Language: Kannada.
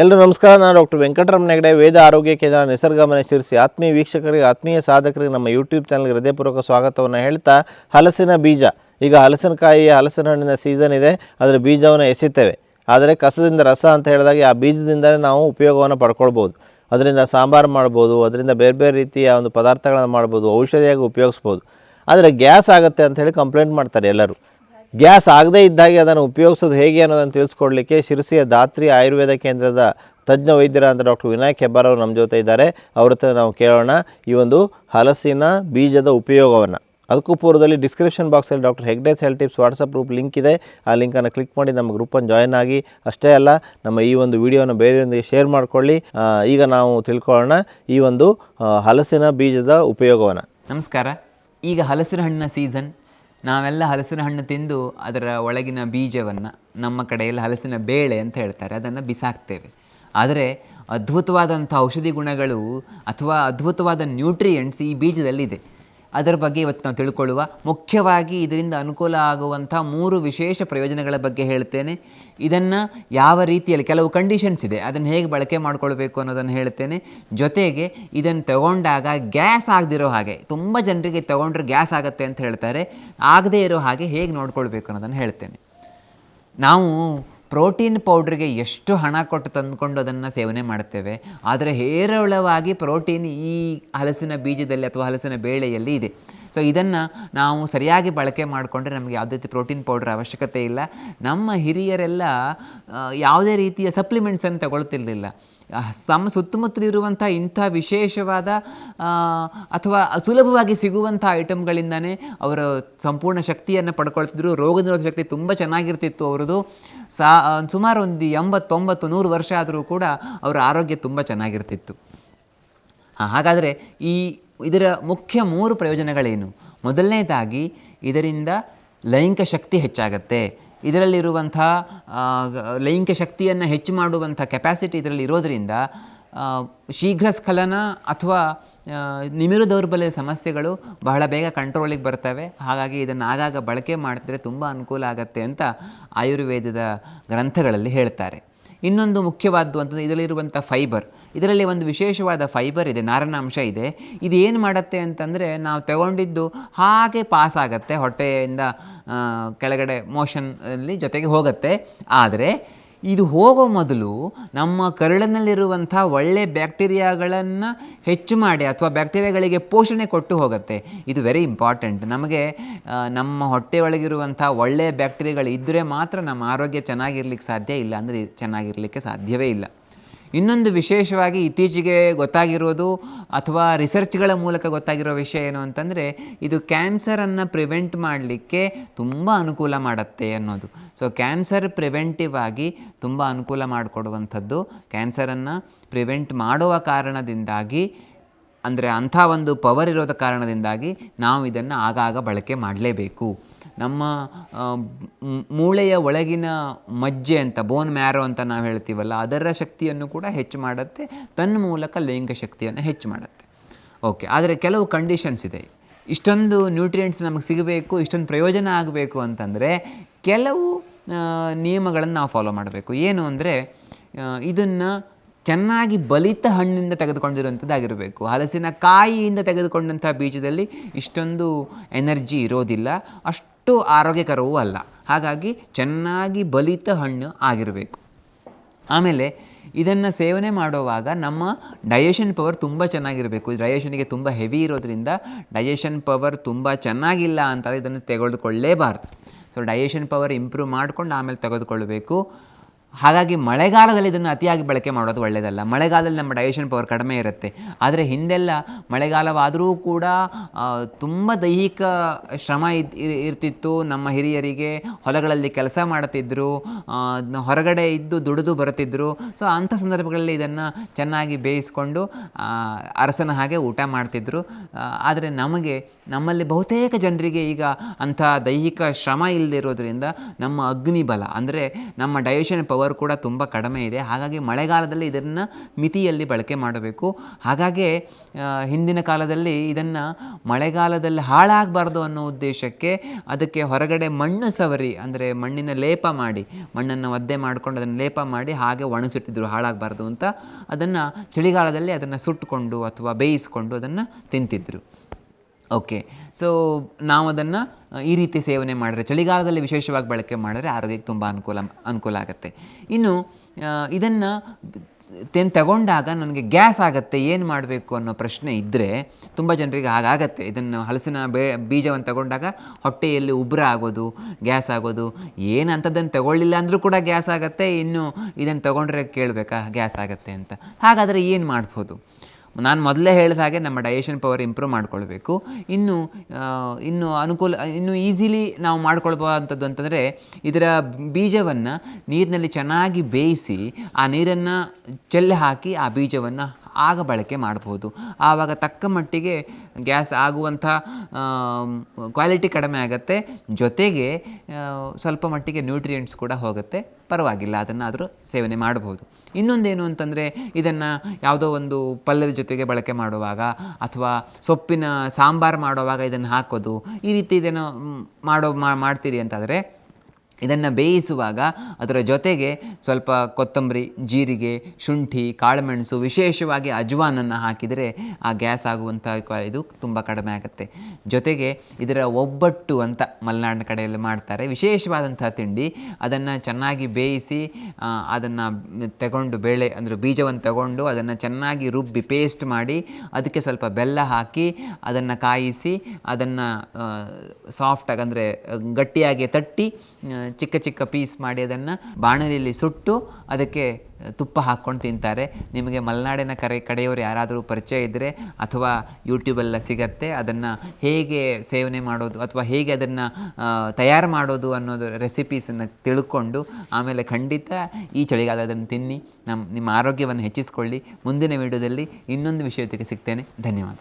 ಎಲ್ಲರೂ ನಮಸ್ಕಾರ, ನಾನು ಡಾಕ್ಟರ್ ವೆಂಕಟರಮಣ ನೆಗಡೆ ವೇದ ಆರೋಗ್ಯ ಕೇಂದ್ರ ನಿಸರ್ಗಮನೆ ಶಿರಿಸಿ ಆತ್ಮೀಯ ವೀಕ್ಷಕರಿಗೆ, ಆತ್ಮೀಯ ಸಾಧಕರಿಗೆ ನಮ್ಮ ಯೂಟ್ಯೂಬ್ ಚಾನಲ್ಗೆ ಹೃದಯಪೂರ್ವಕ ಸ್ವಾಗತವನ್ನು ಹೇಳ್ತಾ ಹಲಸಿನ ಬೀಜ. ಈಗ ಹಲಸಿನಕಾಯಿ ಹಲಸಿನ ಹಣ್ಣಿನ ಸೀಸನ್ ಇದೆ ಅದರ ಬೀಜವನ್ನು ಎಸಿತೇವೆ ಆದರೆ ಕಸದಿಂದ ರಸ ಅಂತ ಹೇಳಿದಾಗ ಆ ಬೀಜದಿಂದಲೇ ನಾವು ಉಪಯೋಗವನ್ನು ಪಡ್ಕೊಳ್ಬೋದು. ಅದರಿಂದ ಸಾಂಬಾರು ಮಾಡ್ಬೋದು, ಅದರಿಂದ ಬೇರೆ ಬೇರೆ ರೀತಿಯ ಒಂದು ಪದಾರ್ಥಗಳನ್ನು ಮಾಡ್ಬೋದು, ಔಷಧಿಯಾಗಿ ಉಪಯೋಗಿಸ್ಬೋದು. ಆದರೆ ಗ್ಯಾಸ್ ಆಗುತ್ತೆ ಅಂತ ಹೇಳಿ ಕಂಪ್ಲೇಂಟ್ ಮಾಡ್ತಾರೆ ಎಲ್ಲರೂ. ಗ್ಯಾಸ್ ಆಗದೇ ಇದ್ದಾಗೆ ಅದನ್ನು ಉಪಯೋಗಿಸೋದು ಹೇಗೆ ಅನ್ನೋದನ್ನು ತಿಳಿಸ್ಕೊಡ್ಲಿಕ್ಕೆ ಶಿರಸಿಯ ದಾತ್ರಿ ಆಯುರ್ವೇದ ಕೇಂದ್ರದ ತಜ್ಞ ವೈದ್ಯರಾದ ಡಾಕ್ಟರ್ ವಿನಾಯಕ್ ಹೆಬ್ಬಾರ್ ಅವರು ನಮ್ಮ ಜೊತೆ ಇದ್ದಾರೆ. ಅವ್ರ ಹತ್ರ ನಾವು ಕೇಳೋಣ ಈ ಒಂದು ಹಲಸಿನ ಬೀಜದ ಉಪಯೋಗವನ್ನು. ಅದಕ್ಕೂ ಪೂರ್ವದಲ್ಲಿ ಡಿಸ್ಕ್ರಿಪ್ಷನ್ ಬಾಕ್ಸಲ್ಲಿ doctor Hegde's health tips WhatsApp group link ಇದೆ. ಆ ಲಿಂಕನ್ನು ಕ್ಲಿಕ್ ಮಾಡಿ ನಮ್ಮ ಗ್ರೂಪನ್ನು ಜಾಯ್ನ್ ಆಗಿ. ಅಷ್ಟೇ ಅಲ್ಲ, ನಮ್ಮ ಈ ಒಂದು ವಿಡಿಯೋನ ಬೇರೆಯೊಂದಿಗೆ ಶೇರ್ ಮಾಡಿಕೊಳ್ಳಿ. ಈಗ ನಾವು ತಿಳ್ಕೊಳ್ಳೋಣ ಈ ಒಂದು ಹಲಸಿನ ಬೀಜದ ಉಪಯೋಗವನ್ನು. ನಮಸ್ಕಾರ. ಈಗ ಹಲಸಿನ ಹಣ್ಣಿನ ಸೀಸನ್ ನಾವೆಲ್ಲ ಹಲಸಿನ ಹಣ್ಣು ತಿಂದು ಅದರ ಒಳಗಿನ ಬೀಜವನ್ನು ನಮ್ಮ ಕಡೆಯಲ್ಲಿ ಹಲಸಿನ ಬೇಳೆ ಅಂತ ಹೇಳ್ತಾರೆ, ಅದನ್ನು ಬಿಸಾಕ್ತೇವೆ. ಆದರೆ ಅದ್ಭುತವಾದಂಥ ಔಷಧಿ ಗುಣಗಳು ಅಥವಾ ಅದ್ಭುತವಾದ ನ್ಯೂಟ್ರಿಯೆಂಟ್ಸ್ ಈ ಬೀಜದಲ್ಲಿದೆ. ಅದರ ಬಗ್ಗೆ ಇವತ್ತು ನಾವು ತಿಳ್ಕೊಳ್ಳುವ. ಮುಖ್ಯವಾಗಿ ಇದರಿಂದ ಅನುಕೂಲ ಆಗುವಂಥ ಮೂರು ವಿಶೇಷ ಪ್ರಯೋಜನಗಳ ಬಗ್ಗೆ ಹೇಳ್ತೇನೆ. ಇದನ್ನು ಯಾವ ರೀತಿಯಲ್ಲಿ ಕೆಲವು ಕಂಡೀಷನ್ಸ್ ಇದೆ. ಅದನ್ನು ಹೇಗೆ ಬಳಕೆ ಮಾಡಿಕೊಳ್ಬೇಕು ಅನ್ನೋದನ್ನು ಹೇಳ್ತೇನೆ. ಜೊತೆಗೆ ಇದನ್ನು ತಗೊಂಡಾಗ ಗ್ಯಾಸ್ ಆಗದಿರೋ ಹಾಗೆ, ತುಂಬ ಜನರಿಗೆ ತಗೊಂಡ್ರೆ ಗ್ಯಾಸ್ ಆಗುತ್ತೆ ಅಂತ ಹೇಳ್ತಾರೆ. ಆಗದೇ ಇರೋ ಹಾಗೆ ಹೇಗೆ ನೋಡ್ಕೊಳ್ಬೇಕು ಅನ್ನೋದನ್ನು ಹೇಳ್ತೇನೆ. ನಾವು ಪ್ರೋಟೀನ್ ಪೌಡ್ರಿಗೆ ಎಷ್ಟು ಹಣ ಕೊಟ್ಟು ತಂದುಕೊಂಡು ಅದನ್ನು ಸೇವನೆ ಮಾಡ್ತೇವೆ ಆದರೆ ಹೇರಳವಾಗಿ ಪ್ರೋಟೀನ್ ಈ ಹಲಸಿನ ಬೀಜದಲ್ಲಿ ಅಥವಾ ಹಲಸಿನ ಬೇಳೆಯಲ್ಲಿ ಇದೆ. ಸೊ ಇದನ್ನು ನಾವು ಸರಿಯಾಗಿ ಬಳಕೆ ಮಾಡಿಕೊಂಡ್ರೆ ನಮಗೆ ಯಾವುದೇ ರೀತಿ ಪ್ರೋಟೀನ್ ಪೌಡ್ರ್ ಅವಶ್ಯಕತೆ ಇಲ್ಲ. ನಮ್ಮ ಹಿರಿಯರೆಲ್ಲ ಯಾವುದೇ ರೀತಿಯ ಸಪ್ಲಿಮೆಂಟ್ಸನ್ನು ತಗೊಳ್ತಿರ್ಲಿಲ್ಲ. ತಮ್ಮ ಸುತ್ತಮುತ್ತಲಿರುವಂಥ ಇಂಥ ವಿಶೇಷವಾದ ಅಥವಾ ಸುಲಭವಾಗಿ ಸಿಗುವಂಥ ಐಟಮ್ಗಳಿಂದನೇ ಅವರ ಸಂಪೂರ್ಣ ಶಕ್ತಿಯನ್ನು ಪಡ್ಕೊಳ್ತಿದ್ರು. ರೋಗ ನಿರೋಧಕ ಶಕ್ತಿ ತುಂಬ ಚೆನ್ನಾಗಿರ್ತಿತ್ತು ಅವರದು ಸಾ ಸುಮಾರು ಒಂದು ಎಂಬತ್ತೊಂಬತ್ತು, ನೂರು ವರ್ಷ ಆದರೂ ಕೂಡ ಅವರ ಆರೋಗ್ಯ ತುಂಬ ಚೆನ್ನಾಗಿರ್ತಿತ್ತು. ಹಾಗಾದರೆ ಈ ಇದರ ಮುಖ್ಯ ಮೂರು ಪ್ರಯೋಜನಗಳೇನು? ಮೊದಲನೇದಾಗಿ ಇದರಿಂದ ಲೈಂಗಿಕ ಶಕ್ತಿ ಹೆಚ್ಚಾಗತ್ತೆ. ಇದರಲ್ಲಿರುವಂಥ ಲೈಂಗಿಕ ಶಕ್ತಿಯನ್ನು ಹೆಚ್ಚು ಮಾಡುವಂಥ ಕೆಪ್ಯಾಸಿಟಿ ಇದರಲ್ಲಿ ಇರೋದರಿಂದ ಶೀಘ್ರ ಸ್ಖಲನ ಅಥವಾ ನಿಮಿರು ದೌರ್ಬಲ್ಯ ಸಮಸ್ಯೆಗಳು ಬಹಳ ಬೇಗ ಕಂಟ್ರೋಲಿಗೆ ಬರ್ತವೆ. ಹಾಗಾಗಿ ಇದನ್ನು ಆಗಾಗ ಬಳಕೆ ಮಾಡಿದ್ರೆ ತುಂಬ ಅನುಕೂಲ ಆಗತ್ತೆ ಅಂತ ಆಯುರ್ವೇದದ ಗ್ರಂಥಗಳಲ್ಲಿ ಹೇಳ್ತಾರೆ. ಇನ್ನೊಂದು ಮುಖ್ಯವಾದ್ದು ಅಂತಂದರೆ ಇದರಲ್ಲಿರುವಂಥ ಫೈಬರ್ ಇದರಲ್ಲಿ ಒಂದು ವಿಶೇಷವಾದ ಫೈಬರ್ ಇದೆ ನಾರಿನಾಂಶ ಇದೆ. ಇದು ಏನು ಮಾಡುತ್ತೆ ಅಂತಂದರೆ ನಾವು ತಗೊಂಡಿದ್ದು ಹಾಗೆ ಪಾಸ್ ಆಗುತ್ತೆ, ಹೊಟ್ಟೆಯಿಂದ ಕೆಳಗಡೆ ಮೋಷನ್ ಅಲ್ಲಿ ಜೊತೆಗೆ ಹೋಗುತ್ತೆ. ಆದರೆ ಇದು ಹೋಗೋ ಮೊದಲು ನಮ್ಮ ಕರುಳಿನಲ್ಲಿರುವಂಥ ಒಳ್ಳೆ ಬ್ಯಾಕ್ಟೀರಿಯಾಗಳನ್ನು ಹೆಚ್ಚು ಮಾಡಿ ಅಥವಾ ಬ್ಯಾಕ್ಟೀರಿಯಾಗಳಿಗೆ ಪೋಷಣೆ ಕೊಟ್ಟು ಹೋಗುತ್ತೆ. ಇದು ವೆರಿ ಇಂಪಾರ್ಟೆಂಟ್ ನಮಗೆ ನಮ್ಮ ಹೊಟ್ಟೆ ಒಳಗಿರುವಂಥ ಒಳ್ಳೆಯ ಬ್ಯಾಕ್ಟೀರಿಯಾಗಳು ಇದ್ದರೆ ಮಾತ್ರ ನಮ್ಮ ಆರೋಗ್ಯ ಚೆನ್ನಾಗಿರ್ಲಿಕ್ಕೆ ಸಾಧ್ಯ ಇಲ್ಲ ಅಂದರೆ ಚೆನ್ನಾಗಿರಲಿಕ್ಕೆ ಸಾಧ್ಯವೇ ಇಲ್ಲ. ಇನ್ನೊಂದು ವಿಶೇಷವಾಗಿ ಇತ್ತೀಚೆಗೆ ಗೊತ್ತಾಗಿರೋದು ಅಥವಾ ರಿಸರ್ಚ್ಗಳ ಮೂಲಕ ಗೊತ್ತಾಗಿರೋ ವಿಷಯ ಏನು ಅಂತಂದರೆ, ಇದು ಕ್ಯಾನ್ಸರನ್ನು ಪ್ರಿವೆಂಟ್ ಮಾಡಲಿಕ್ಕೆ ತುಂಬ ಅನುಕೂಲ ಮಾಡುತ್ತೆ ಅನ್ನೋದು. ಸೊ ಕ್ಯಾನ್ಸರ್ ಪ್ರಿವೆಂಟಿವ್ ಆಗಿ ತುಂಬ ಅನುಕೂಲ ಮಾಡಿಕೊಡುವಂಥದ್ದು ಕ್ಯಾನ್ಸರನ್ನು ಪ್ರಿವೆಂಟ್ ಮಾಡುವ ಕಾರಣದಿಂದಾಗಿ, ಅಂದರೆ ಅಂಥ ಒಂದು ಪವರ್ ಇರೋದ ಕಾರಣದಿಂದಾಗಿ ನಾವು ಇದನ್ನು ಆಗಾಗ ಬಳಕೆ ಮಾಡಲೇಬೇಕು. ನಮ್ಮ ಮೂಳೆಯ ಒಳಗಿನ ಮಜ್ಜೆ ಅಂತ ಬೋನ್ ಮ್ಯಾರೋ ಅಂತ ನಾವು ಹೇಳ್ತೀವಲ್ಲ, ಅದರ ಶಕ್ತಿಯನ್ನು ಕೂಡ ಹೆಚ್ಚು ಮಾಡುತ್ತೆ ತನ್ನ ಮೂಲಕ ಲೈಂಗಿಕ ಶಕ್ತಿಯನ್ನು ಹೆಚ್ಚು ಮಾಡುತ್ತೆ. ಓಕೆ ಆದರೆ ಕೆಲವು ಕಂಡೀಷನ್ಸ್ ಇದೆ. ಇಷ್ಟೊಂದು ನ್ಯೂಟ್ರಿಯೆಂಟ್ಸ್ ನಮಗೆ ಸಿಗಬೇಕು, ಇಷ್ಟೊಂದು ಪ್ರಯೋಜನ ಆಗಬೇಕು ಅಂತಂದರೆ, ಕೆಲವು ನಿಯಮಗಳನ್ನು ನಾವು ಫಾಲೋ ಮಾಡಬೇಕು. ಏನು ಅಂದರೆ ಇದನ್ನು ಚೆನ್ನಾಗಿ ಬಲಿತ ಹಣ್ಣಿಂದ ತೆಗೆದುಕೊಂಡಿರುವಂಥದ್ದಾಗಿರಬೇಕು ಹಲಸಿನ ಕಾಯಿಯಿಂದ ತೆಗೆದುಕೊಂಡಂಥ ಬೀಜದಲ್ಲಿ ಇಷ್ಟೊಂದು ಎನರ್ಜಿ ಇರೋದಿಲ್ಲ. ಅಷ್ಟು ಆರೋಗ್ಯಕರವೂ ಅಲ್ಲ. ಹಾಗಾಗಿ ಚೆನ್ನಾಗಿ ಬಲಿತ ಹಣ್ಣು ಆಗಿರಬೇಕು. ಆಮೇಲೆ ಇದನ್ನು ಸೇವನೆ ಮಾಡುವಾಗ ನಮ್ಮ ಡೈಜೆಷನ್ ಪವರ್ ತುಂಬ ಚೆನ್ನಾಗಿರಬೇಕು. ಡೈಜೆಷನ್ಗೆ ತುಂಬ ಹೆವಿ ಇರೋದ್ರಿಂದ ಡೈಜೆಷನ್ ಪವರ್ ತುಂಬ ಚೆನ್ನಾಗಿಲ್ಲ ಅಂತ ಇದನ್ನು ತೆಗೆದುಕೊಳ್ಳೇಬಾರ್ದು. ಸೊ ಡೈಜೆಷನ್ ಪವರ್ ಇಂಪ್ರೂವ್ ಮಾಡ್ಕೊಂಡು ಆಮೇಲೆ ತೆಗೆದುಕೊಳ್ಬೇಕು ಹಾಗಾಗಿ ಮಳೆಗಾಲದಲ್ಲಿ ಇದನ್ನು ಅತಿಯಾಗಿ ಬಳಕೆ ಮಾಡೋದು ಒಳ್ಳೆಯದಲ್ಲ. ಮಳೆಗಾಲದಲ್ಲಿ ನಮ್ಮ ಡೈಜೆಷನ್ ಪವರ್ ಕಡಿಮೆ ಇರುತ್ತೆ. ಆದರೆ ಹಿಂದೆಲ್ಲ ಮಳೆಗಾಲವಾದರೂ ಕೂಡ ತುಂಬ ದೈಹಿಕ ಶ್ರಮ ಇರ್ತಿತ್ತು. ನಮ್ಮ ಹಿರಿಯರಿಗೆ ಹೊಲಗಳಲ್ಲಿ ಕೆಲಸ ಮಾಡ್ತಿದ್ದರು ಹೊರಗಡೆ ಇದ್ದು ದುಡಿದು ಬರುತ್ತಿದ್ದರು ಸೊ ಅಂಥ ಸಂದರ್ಭಗಳಲ್ಲಿ ಇದನ್ನು ಚೆನ್ನಾಗಿ ಬೇಯಿಸ್ಕೊಂಡು ಅರಸನ ಹಾಗೆ ಊಟ ಮಾಡ್ತಿದ್ರು. ಆದರೆ ನಮಗೆ, ನಮ್ಮಲ್ಲಿ ಬಹುತೇಕ ಜನರಿಗೆ ಈಗ ಅಂಥ ದೈಹಿಕ ಶ್ರಮ ಇಲ್ಲದಿರೋದ್ರಿಂದ ನಮ್ಮ ಅಗ್ನಿಬಲ, ಅಂದರೆ ನಮ್ಮ ಡೈಜೆಷನ್ ಪವರ್ ಪವರ್ ಕೂಡ ತುಂಬ ಕಡಿಮೆ ಇದೆ. ಹಾಗಾಗಿ ಮಳೆಗಾಲದಲ್ಲಿ ಇದನ್ನು ಮಿತಿಯಲ್ಲಿ ಬಳಕೆ ಮಾಡಬೇಕು. ಹಾಗಾಗಿ ಹಿಂದಿನ ಕಾಲದಲ್ಲಿ ಇದನ್ನು ಮಳೆಗಾಲದಲ್ಲಿ ಹಾಳಾಗಬಾರ್ದು ಅನ್ನೋ ಉದ್ದೇಶಕ್ಕೆ ಅದಕ್ಕೆ ಹೊರಗಡೆ ಮಣ್ಣು ಸವರಿ, ಅಂದರೆ ಮಣ್ಣಿನ ಲೇಪ ಮಾಡಿ, ಮಣ್ಣನ್ನು ಒದ್ದೆ ಮಾಡ್ಕೊಂಡು ಅದನ್ನು ಲೇಪ ಮಾಡಿ ಹಾಗೆ ಒಣಸಿಟ್ಟಿದ್ರು ಹಾಳಾಗಬಾರ್ದು ಅಂತ ಅದನ್ನು ಚಳಿಗಾಲದಲ್ಲಿ ಅದನ್ನು ಸುಟ್ಟುಕೊಂಡು ಅಥವಾ ಬೇಯಿಸ್ಕೊಂಡು ಅದನ್ನು ತಿಂತಿದ್ರು. ಓಕೆ ಸೊ ನಾವು ಅದನ್ನು ಈ ರೀತಿ ಸೇವನೆ ಮಾಡಿದ್ರೆ, ಚಳಿಗಾಲದಲ್ಲಿ ವಿಶೇಷವಾಗಿ ಬಳಕೆ ಮಾಡಿದ್ರೆ ಆರೋಗ್ಯಕ್ಕೆ ತುಂಬ ಅನುಕೂಲ ಅನುಕೂಲ ಆಗುತ್ತೆ. ಇನ್ನು ಇದನ್ನು ತೆನ್ ತಗೊಂಡಾಗ ನನಗೆ ಗ್ಯಾಸ್ ಆಗುತ್ತೆ, ಏನು ಮಾಡಬೇಕು ಅನ್ನೋ ಪ್ರಶ್ನೆ ಇದ್ದರೆ ತುಂಬ ಜನರಿಗೆ ಹಾಗಾಗತ್ತೆ ಇದನ್ನು ಹಲಸಿನ ಬೇ, ಬೀಜವನ್ನು ತಗೊಂಡಾಗ ಹೊಟ್ಟೆಯಲ್ಲಿ ಉಬ್ಬರ ಆಗೋದು, ಗ್ಯಾಸ್ ಆಗೋದು, ಏನು ಅಂಥದ್ದನ್ನು ತಗೊಳ್ಳಿಲ್ಲ ಅಂದರೂ ಕೂಡ ಗ್ಯಾಸ್ ಆಗುತ್ತೆ, ಇನ್ನು ಇದನ್ನು ತಗೊಂಡ್ರೆ ಕೇಳಬೇಕಾ, ಗ್ಯಾಸ್ ಆಗುತ್ತೆ ಅಂತ. ಹಾಗಾದರೆ ಏನು ಮಾಡ್ಬೋದು? ನಾನು ಮೊದಲೇ ಹೇಳಿದ ಹಾಗೆ ನಮ್ಮ ಡೈಜೆಷನ್ ಪವರ್ ಇಂಪ್ರೂವ್ ಮಾಡ್ಕೊಳ್ಬೇಕು. ಇನ್ನು ಇನ್ನು ಅನುಕೂಲ, ಇನ್ನು ಈಸಿಲಿ ನಾವು ಮಾಡ್ಕೊಳ್ಬೋದಂಥದ್ದು ಅಂತಂದರೆ ಇದರ ಬೀಜವನ್ನು ನೀರಿನಲ್ಲಿ ಚೆನ್ನಾಗಿ ಬೇಯಿಸಿ ಆ ನೀರನ್ನು ಚೆಲ್ಲಿ ಹಾಕಿ ಆ ಬೀಜವನ್ನು ಆಗ ಬಳಕೆ ಮಾಡಬಹುದು. ಆವಾಗ ತಕ್ಕ ಮಟ್ಟಿಗೆ ಗ್ಯಾಸ್ ಆಗುವಂಥ ಕ್ವಾಲಿಟಿ ಕಡಿಮೆ ಆಗುತ್ತೆ. ಜೊತೆಗೆ ಸ್ವಲ್ಪ ಮಟ್ಟಿಗೆ ನ್ಯೂಟ್ರಿಯೆಂಟ್ಸ್ ಕೂಡ ಹೋಗುತ್ತೆ. ಪರವಾಗಿಲ್ಲ ಅದನ್ನು ಆದರೂ ಸೇವನೆ ಮಾಡಬಹುದು. ಇನ್ನೊಂದೇನು ಅಂತಂದರೆ, ಇದನ್ನು ಯಾವುದೋ ಒಂದು ಪಲ್ಯದ ಜೊತೆಗೆ ಬಳಕೆ ಮಾಡುವಾಗ ಅಥವಾ ಸೊಪ್ಪಿನ ಸಾಂಬಾರು ಮಾಡುವಾಗ ಇದನ್ನು ಹಾಕೋದು, ಈ ರೀತಿ ಇದನ್ನು ಮಾಡೋ ಮಾಡ್ತೀರಿ ಅಂತಾದರೆ ಇದನ್ನು ಬೇಯಿಸುವಾಗ ಅದರ ಜೊತೆಗೆ ಸ್ವಲ್ಪ ಕೊತ್ತಂಬರಿ, ಜೀರಿಗೆ, ಶುಂಠಿ, ಕಾಳುಮೆಣಸು, ವಿಶೇಷವಾಗಿ ಅಜ್ವಾನನ್ನು ಹಾಕಿದರೆ ಆ ಗ್ಯಾಸ್ ಆಗುವಂಥ ಇದು ತುಂಬ ಕಡಿಮೆ ಆಗುತ್ತೆ. ಜೊತೆಗೆ ಇದರ ಒಬ್ಬಟ್ಟು ಅಂತ ಮಲೆನಾಡಿನ ಕಡೆಯಲ್ಲಿ ಮಾಡ್ತಾರೆ. ವಿಶೇಷವಾದಂಥ ತಿಂಡಿ. ಅದನ್ನು ಚೆನ್ನಾಗಿ ಬೇಯಿಸಿ ಅದನ್ನು ತಗೊಂಡು ಬೇಳೆ, ಅಂದರೆ ಬೀಜವನ್ನು ತಗೊಂಡು ಅದನ್ನು ಚೆನ್ನಾಗಿ ರುಬ್ಬಿ ಪೇಸ್ಟ್ ಮಾಡಿ ಅದಕ್ಕೆ ಸ್ವಲ್ಪ ಬೆಲ್ಲ ಹಾಕಿ ಅದನ್ನು ಕಾಯಿಸಿ ಅದನ್ನು ಸಾಫ್ಟಾಗಿ ಅಂದರೆ ಗಟ್ಟಿಯಾಗಿ ತಟ್ಟಿ ಚಿಕ್ಕ ಚಿಕ್ಕ ಪೀಸ್ ಮಾಡಿ ಅದನ್ನು ಬಾಣಲಿಯಲ್ಲಿ ಸುಟ್ಟು ಅದಕ್ಕೆ ತುಪ್ಪ ಹಾಕ್ಕೊಂಡು ತಿಂತಾರೆ. ನಿಮಗೆ ಮಲೆನಾಡಿನ ಕರೆ ಕಡೆಯವರು ಯಾರಾದರೂ ಪರಿಚಯ ಇದ್ದರೆ ಅಥವಾ ಯೂಟ್ಯೂಬೆಲ್ಲ ಸಿಗತ್ತೆ, ಅದನ್ನು ಹೇಗೆ ಸೇವನೆ ಮಾಡೋದು ಅಥವಾ ಹೇಗೆ ಅದನ್ನು ತಯಾರು ಮಾಡೋದು ಅನ್ನೋದು ರೆಸಿಪೀಸನ್ನು ತಿಳ್ಕೊಂಡು ಆಮೇಲೆ ಖಂಡಿತ ಈ ಚಳಿಗಾಲದನ್ನು ತಿನ್ನಿ. ನಮ್ಮ ನಿಮ್ಮ ಆರೋಗ್ಯವನ್ನು ಹೆಚ್ಚಿಸ್ಕೊಳ್ಳಿ. ಮುಂದಿನ ವಿಡಿಯೋದಲ್ಲಿ ಇನ್ನೊಂದು ವಿಷಯಕ್ಕೆ ಸಿಗ್ತೇನೆ. ಧನ್ಯವಾದ.